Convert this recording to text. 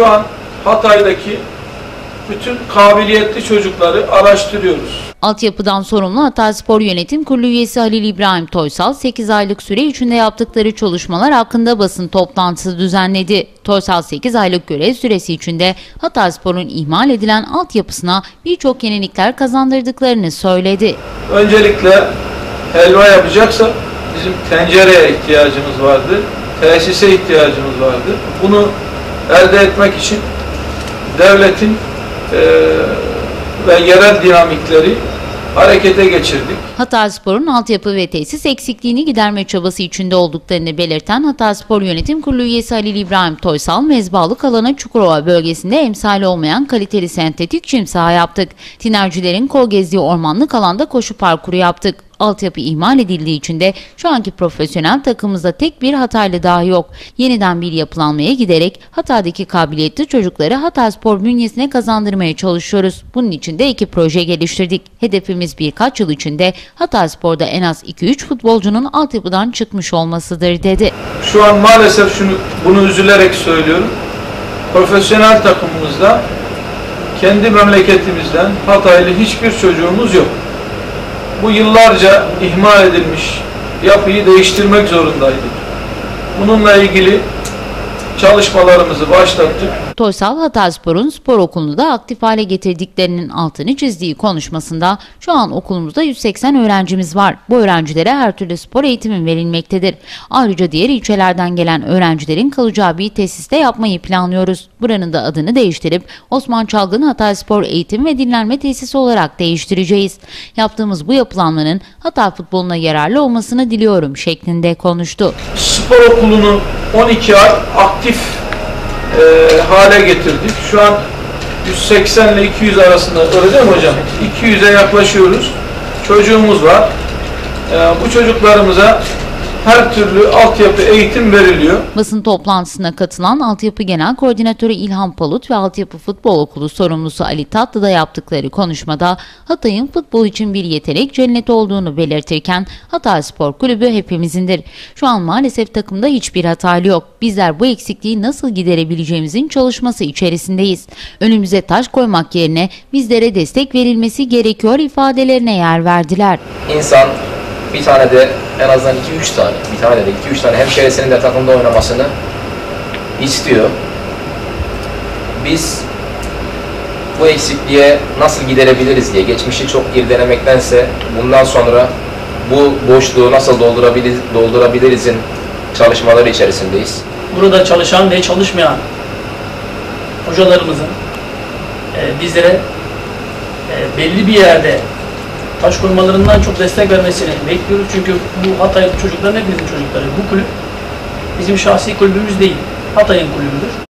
Şu an Hatay'daki bütün kabiliyetli çocukları araştırıyoruz. Altyapıdan sorumlu Hatay Spor Yönetim Kurulu üyesi Halil İbrahim Toysal, 8 aylık süre içinde yaptıkları çalışmalar hakkında basın toplantısı düzenledi. Toysal 8 aylık görev süresi içinde Hatay Spor'un ihmal edilen altyapısına birçok yenilikler kazandırdıklarını söyledi. Öncelikle helva yapacaksa bizim tencereye ihtiyacımız vardı, tesise ihtiyacımız vardı. Bunu elde etmek için devletin eee ve yerel dinamikleri harekete geçirdik. Hatay Spor'un altyapı ve tesis eksikliğini giderme çabası içinde olduklarını belirten Hatay Spor Yönetim Kurulu üyesi Halil İbrahim Toysal, mezbalık alana Çukurova bölgesinde emsali olmayan kaliteli sentetik çim saha yaptık. Tinercilerin kol gezdiği ormanlık alanda koşu parkuru yaptık. Altyapı ihmal edildiği için de şu anki profesyonel takımımızda tek bir Hataylı daha yok. Yeniden bir yapılanmaya giderek Hatay'daki kabiliyetli çocukları Hatay Spor bünyesine kazandırmaya çalışıyoruz. Bunun için de iki proje geliştirdik. Hedefimiz birkaç yıl içinde Hatay Spor'da en az 2-3 futbolcunun altyapıdan çıkmış olmasıdır dedi. Şu an maalesef şunu bunu üzülerek söylüyorum. Profesyonel takımımızda kendi memleketimizden Hataylı hiçbir çocuğumuz yok. Bu yıllarca ihmal edilmiş yapıyı değiştirmek zorundaydık. Bununla ilgili çalışmalarımızı başlattık. Toysal Hatayspor'un spor okulunu da aktif hale getirdiklerinin altını çizdiği konuşmasında şu an okulumuzda 180 öğrencimiz var. Bu öğrencilere her türlü spor eğitimi verilmektedir. Ayrıca diğer ilçelerden gelen öğrencilerin kalacağı bir tesiste yapmayı planlıyoruz. Buranın da adını değiştirip Osman Çalgın Hatayspor Eğitim ve Dinlenme Tesisi olarak değiştireceğiz. Yaptığımız bu yapılanmanın Hatay futboluna yararlı olmasını diliyorum şeklinde konuştu. Spor okulunu 12 ay aktif e, hale getirdik. Şu an 180 ile 200 arasında öyle değil mi hocam? 200'e yaklaşıyoruz. Çocuğumuz var. E, bu çocuklarımıza her türlü altyapı eğitim veriliyor. Basın toplantısına katılan Altyapı Genel Koordinatörü İlhan Palut ve Altyapı Futbol Okulu sorumlusu Ali Tatlı da yaptıkları konuşmada Hatay'ın futbol için bir yetenek cenneti olduğunu belirtirken Hatay Spor Kulübü hepimizindir. Şu an maalesef takımda hiçbir Hataylı yok. Bizler bu eksikliği nasıl giderebileceğimizin çalışması içerisindeyiz. Önümüze taş koymak yerine bizlere destek verilmesi gerekiyor ifadelerine yer verdiler. İnsan bir tane de en azından 2-3 tane, bir tane de 2-3 tane hemşerisinin de takımda oynamasını istiyor. Biz bu eksikliğe nasıl giderebiliriz diye geçmişi çok irdelemektense bundan sonra bu boşluğu nasıl doldurabiliriz, doldurabilirizin çalışmaları içerisindeyiz. burada çalışan ve çalışmayan hocalarımızın e, bizlere e, belli bir yerde taş koymalarından çok destek vermesini bekliyoruz. Çünkü bu Hatay çocukların hepimizin çocukları. Bu kulüp bizim şahsi kulübümüz değil. Hatay'ın kulübüdür.